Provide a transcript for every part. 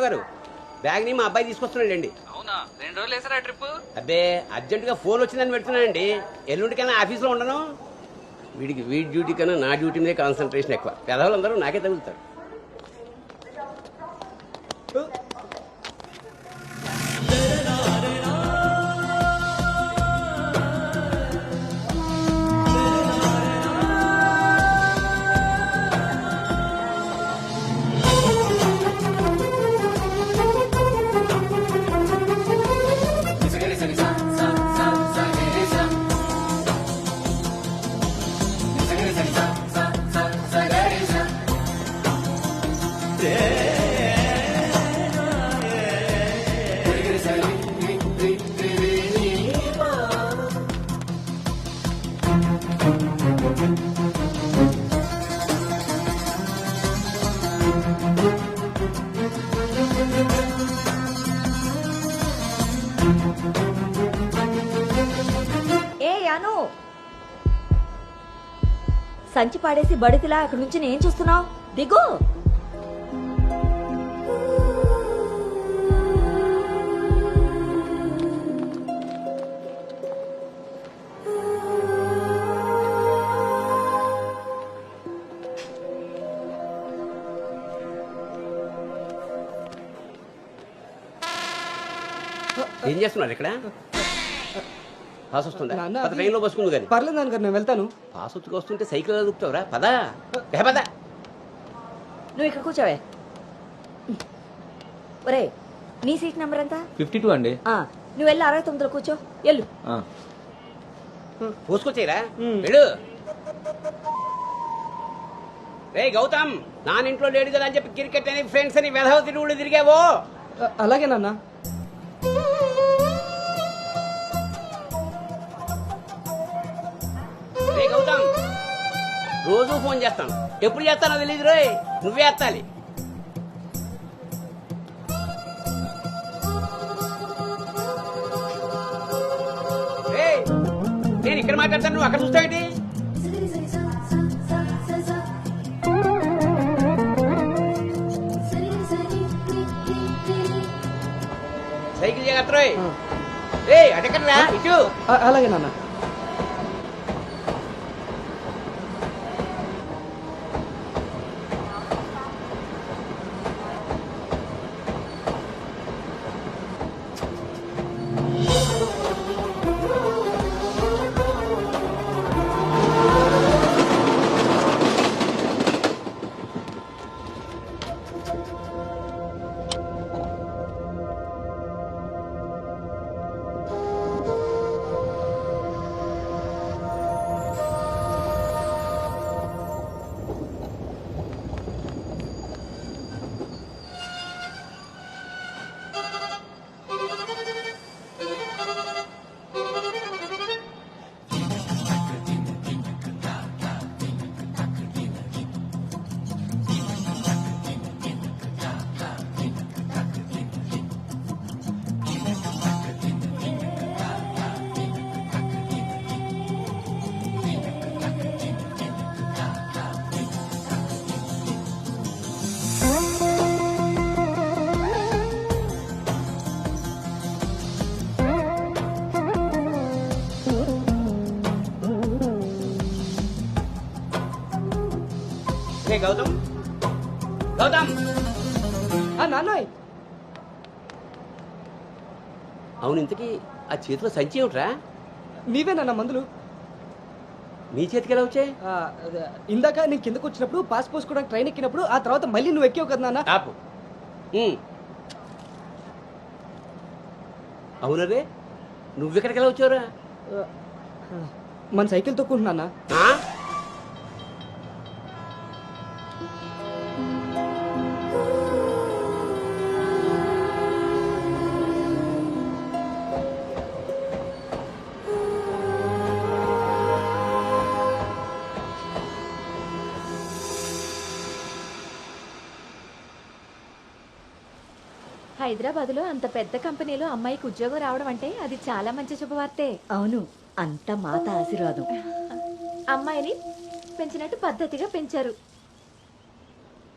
దుర్గారావు గారు. బ్యాగ్ని మా అబ్బాయి తీసుకొస్తున్నాడండి అవునా? రెండు రోజులు వేసారా ట్రిప్ అబ్బే అర్జెంటుగా ఫోన్ వచ్చిందని పెడుతున్నానండి ఎల్లుండికైనా ఆఫీస్లో ఉండను. వీడికి వీడి డ్యూటీ కన్నా నా డ్యూటీ మీద కాన్సన్ట్రేషన్ ఎక్కువ. పెదవులందరూ నాకే తగులుతారు. సంచి పాడేసి బడితిలా అక్కడి నుంచి నేను చూస్తున్నావు? దిగు! ఏం చేస్తున్నారు ఇక్కడ? పాస్ వస్తుందా? నాన్న, పద ట్రైన్లో కానీ పర్లేదు నాన్నగారు నేను వెళ్తాను. పాస్ వచ్చుకు వస్తుంటే సైకిల్ దొరుకుతావురా పదా. ఏ పదా. నువ్వు ఇక్కడ కూర్చోవే. ఒరే నీ సీట్ నెంబర్ ఎంత? ఫిఫ్టీ టూ అండి. ఆ, నువ్వు వెళ్ళి అరవై తొమ్మిదిలో కూర్చో. ఎల్లు పోసుకొచ్చేయరా ఉమ్. వెళ్ళు. రే గౌతమ్ నానింట్లో లేడు కదా అని చెప్పి క్రికెట్ అని ఫ్రెండ్స్ అని వెధవ తిరుగుడు తిరిగావో. అలాగే నాన్న. ఫోన్ చేస్తాను. ఎప్పుడు చేస్తానో తెలియదు రోయ్. నువ్వే ఎత్తాలి నేను ఇక్కడ మాట్లాడతాను నువ్వు అక్కడ చూస్తావేంటి? సైకిల్ జాగ్రత్త రోయ్? ఆ. రే అటెక్కడరా ఇటు. అ- అలాగే నాన్న. గౌతమ్? గౌతమ్! నాన్నయ్! అవును ఇంతకీ ఆ చేతిలో సంచి ఏమిట్రా? నీవే నాన్న మందులు. నీ చేతికి ఎలా వచ్చాయి? ఇందాక నేను కిందకు వచ్చినప్పుడు పాస్ పోసుకోవడానికి ట్రైన్ ఎక్కినప్పుడు ఆ తర్వాత మళ్ళీ నువ్వు ఎక్కావు కదా నాన్న. ఆపు. అవునరే నువ్వెక్కడికి ఎలా వచ్చావురా? మన సైకిల్ తొక్కుంటున్నా ఆ? హైదరాబాద్లో అంత పెద్ద కంపెనీలో అమ్మాయికి ఉద్యోగం రావడం అంటే అది చాలా మంచి శుభవార్తే. అవును అంత మాత ఆశీర్వాదం. అమ్మాయిని పెంచినట్టు పద్ధతిగా పెంచారు.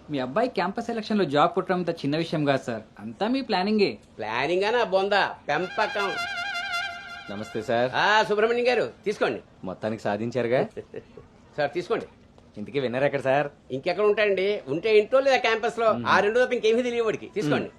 మీ అబ్బాయి క్యాంపస్ సెలక్షన్లో జాబ్ కొట్టడం అంత చిన్న విషయం కాదు సార్. అంతా మీ ప్లానింగే. ప్లానింగ్ అనా బొందా పెంపకం. నమస్తే సార్. ఆ సుబ్రహ్మణ్యం గారు తీసుకోండి. మొత్తానికి సాధించారుగా? సార్ తీసుకోండి. ఇంతకీ విన్నర్ ఎక్కడ సార్? ఇంకెక్కడ ఉంటాయండి? ఉంటే ఇంట్లో లేదా క్యాంపస్లో ఆ రెండు తప్ప ఇంకేమీ తెలియదు వాడికి. తీసుకోండి.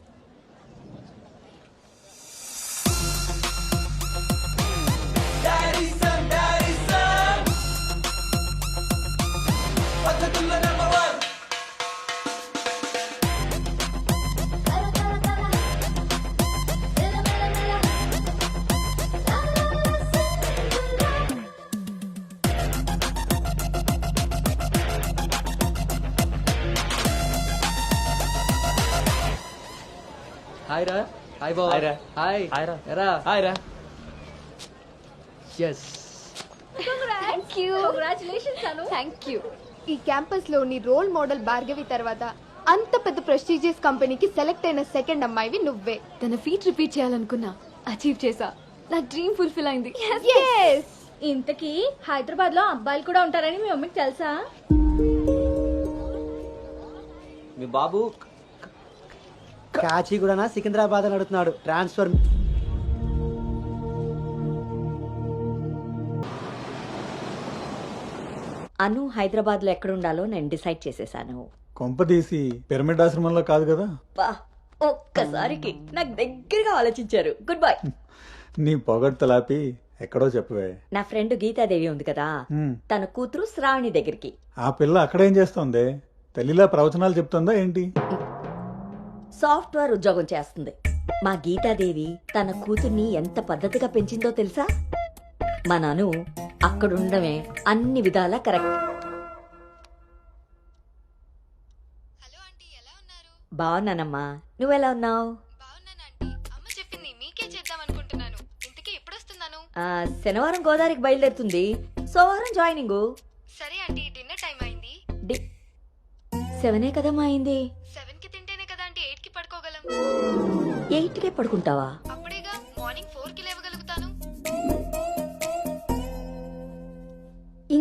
హాయ్ రా హాయ్ బావ హాయ్ రా. హాయ్ హాయ్ రా. ఎరా హాయ్ రా yes thank you congratulations Anu thank you ఈ క్యాంపస్లోని రోల్ మోడల్ భార్గవి తర్వాత అంత పెద్ద ప్రెస్టీజియస్ కంపెనీకి సెలెక్ట్ అయిన సెకండ్ అమ్మాయివి నువ్వే. తన ఫీట్ రిపీట్ చేయాలనుకున్నా అచీవ్ చేసా. నా డ్రీమ్ ఫుల్ఫిల్ అయింది. Yes! ఇంతకీ హైదరాబాద్లో అబ్బాయిలు కూడా ఉంటారని మీ మమ్మీకి తెలుసా? మీ బాబు కాచిగూడనా? సికింద్రాబాద్ అని అడుగుతున్నాడు. ట్రాన్స్ఫర్ అను హైదరాబాద్లో ఎక్కడ ఉండాలో నేను డిసైడ్ చేసేసాను. కొంపదీసి పిరమిడ్ ఆశ్రమంలో కాదు కదా? బా ఒక్కసారికి నాకు దగ్గరగా ఆలోచించారు. గుడ్ బై నీ పొగడ్తలాపి ఎక్కడో చెప్పవే. నా ఫ్రెండ్ గీతాదేవి ఉంది కదా. తన కూతురు శ్రావణి దగ్గరికి. ఆ పిల్ల అక్కడేం చేస్తోంది? తల్లిలా ప్రవచనాలు చెప్తుందా ఏంటి? సాఫ్ట్వేర్ ఉద్యోగం చేస్తుంది. మా గీతాదేవి తన కూతుర్ని ఎంత పద్ధతిగా పెంచిందో తెలుసా? మా నాను అక్కడుండమే అన్ని విధాలా కరెక్ట్. హలో ఆంటీ ఎలా బాగున్నానమ్మా. నువ్వెలా ఉన్నావు? శనివారం గోదావరికి బయలుదేరుతుంది. సోమవారం జాయినింగ్. సరే ఆంటీ డిన్నర్ టైం అయింది. సెవెనే కదమ్మా అయింది? సెవెన్కి తింటేనే కదా ఆంటీ ఎయిట్కి పడుకోగలం. ఎయిట్కే పడుకుంటావా?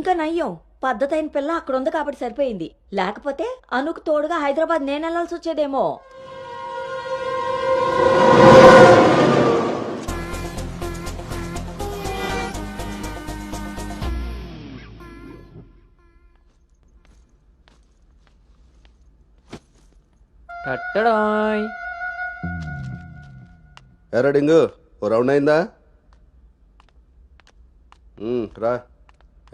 ఇంకా నయ్యం. పద్ధతైన పిల్ల అక్కడ ఉంది కాబట్టి సరిపోయింది. లేకపోతే అనుకు తోడుగా హైదరాబాద్ నేను వెళ్ళాల్సి వచ్చేదేమో. కట్టడాయ్ ఎరా డింగు ఓ రౌండ్ అయిందా? రా.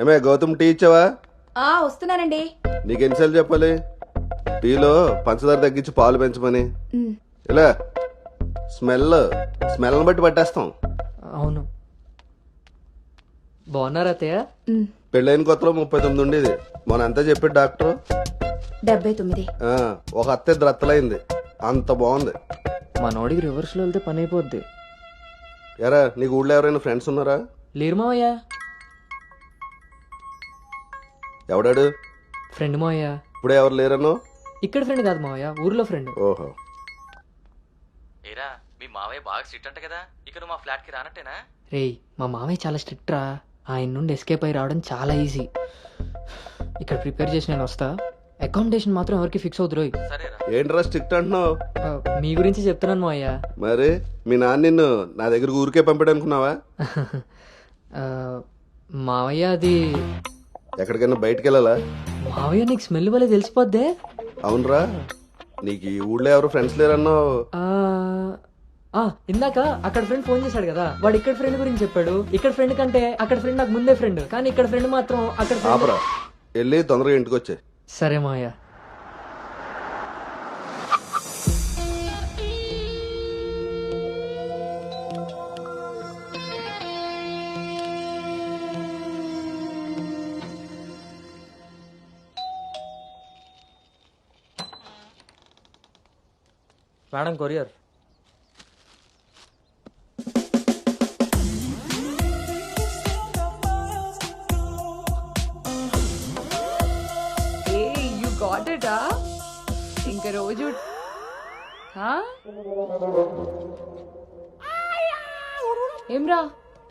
ఏమే గౌతమ్ టీ ఇచ్చావా? ఆ వస్తున్నానండి. నీకు ఎన్నిసార్లు చెప్పాలి? టీలో పంచదార తగ్గించి పాలు పెంచమని. ఇలా స్మెల్ స్మెల్ని బట్టి పట్టేస్తాం. అవును. బాగున్నారా అత్తయ్య? పెళ్ళైన కొత్తలో ముప్పై తొమ్మిది ఉండేది. మొన్న అంతా చెప్పాడు డాక్టర్. డెబ్బై తొమ్మిది. ఆ, ఒక అత్తే ద్రత్తలైంది. అంత బాగుంది. మనోడికి రివర్స్లో వెళ్తే పని అయిపోద్ది. ఎరా నీకు ఊళ్ళో ఎవరైనా ఫ్రెండ్స్ ఉన్నారా? లేరు మావయ్య. ఎవడాడు? ఫ్రెండ్ మావయ్య. ఇప్పుడే ఎవరు లేరనో ఇక్కడ ఫ్రెండ్ కాదు మావయ్య ఊర్లో ఫ్రెండ్. ఓహో. ఏరా మీ మావయ్య బాగా స్ట్రిక్ట్ అంట కదా ఇక నువ్వు మా ఫ్లాట్కి రానట్టేనా? రేయ్ మా మావయ్య చాలా స్ట్రిక్ట్ రా. ఆయన నుండి ఎస్కేప్ అయి రావడం చాలా ఈజీ ఇక్కడ ప్రిపేర్ చేసి నేను వస్తా. అకామిడేషన్ మాత్రం ఎవరికి ఫిక్స్ అవుతురోయ్ సరేరా. ఏంట్రా స్ట్రిక్ట్ అంటున్నావు? మీ గురించి చెప్తున్నాను మావయ్య. మరి మీ నాన్న నిన్ను నా దగ్గర ఊరికే పంపాడు అనుకున్నావా? ఆ, మావయ్య అది ఎక్కడికైనా బయటికి వెళ్ళాలా మావయ్య నీకు స్మెల్ వల్ల తెలిసిపోద్దే. అవునరా నీకు ఈ ఊళ్ళో ఎవరు ఫ్రెండ్స్ లేరన్నావు ఆ, ఆ, ఇందాక అక్కడ ఫ్రెండ్ ఫోన్ చేశాడు కదా వాడు ఇక్కడ ఫ్రెండ్ గురించి చెప్పాడు. ఇక్కడ ఫ్రెండ్ కంటే అక్కడ ఫ్రెండ్ నాకు ముందే ఫ్రెండ్ కానీ ఇక్కడ ఫ్రెండ్ మాత్రం అక్కడ friend- ఆపరా వెళ్ళి తొందరగా ఇంటికి వచ్చే సరే మావయ్య. Madam courier. You got it ఇంకా రోజు ఏమ్రా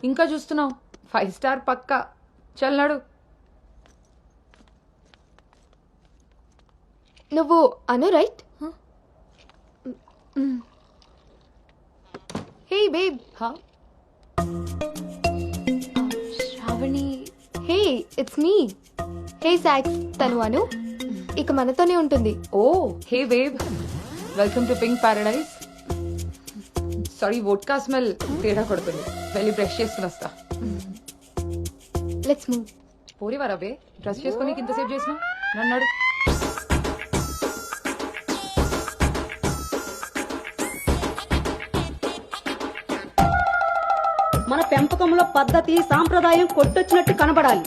ఇంకా చూస్తున్నావు? ఫైవ్ స్టార్ పక్కా. చల్నాడు నువ్వు Anu right hey babe Shravani. Hey it's me hey socks తను అను ఇక మనతోనే ఉంటుంది. ఓ hey wave welcome to pink paradise sorry vodka smell తేడా కొడుతుంది. వెళ్ళి బ్రష్ చేసుకుని వస్తా. లెట్స్ మూవ్ పోరివారా బే బ్రష్ చేసుకొని ఇంతసేపు చేసిన? నన్ను లోకంలో పద్ధతి సాంప్రదాయం కొట్టొచ్చినట్టు కనబడాలి.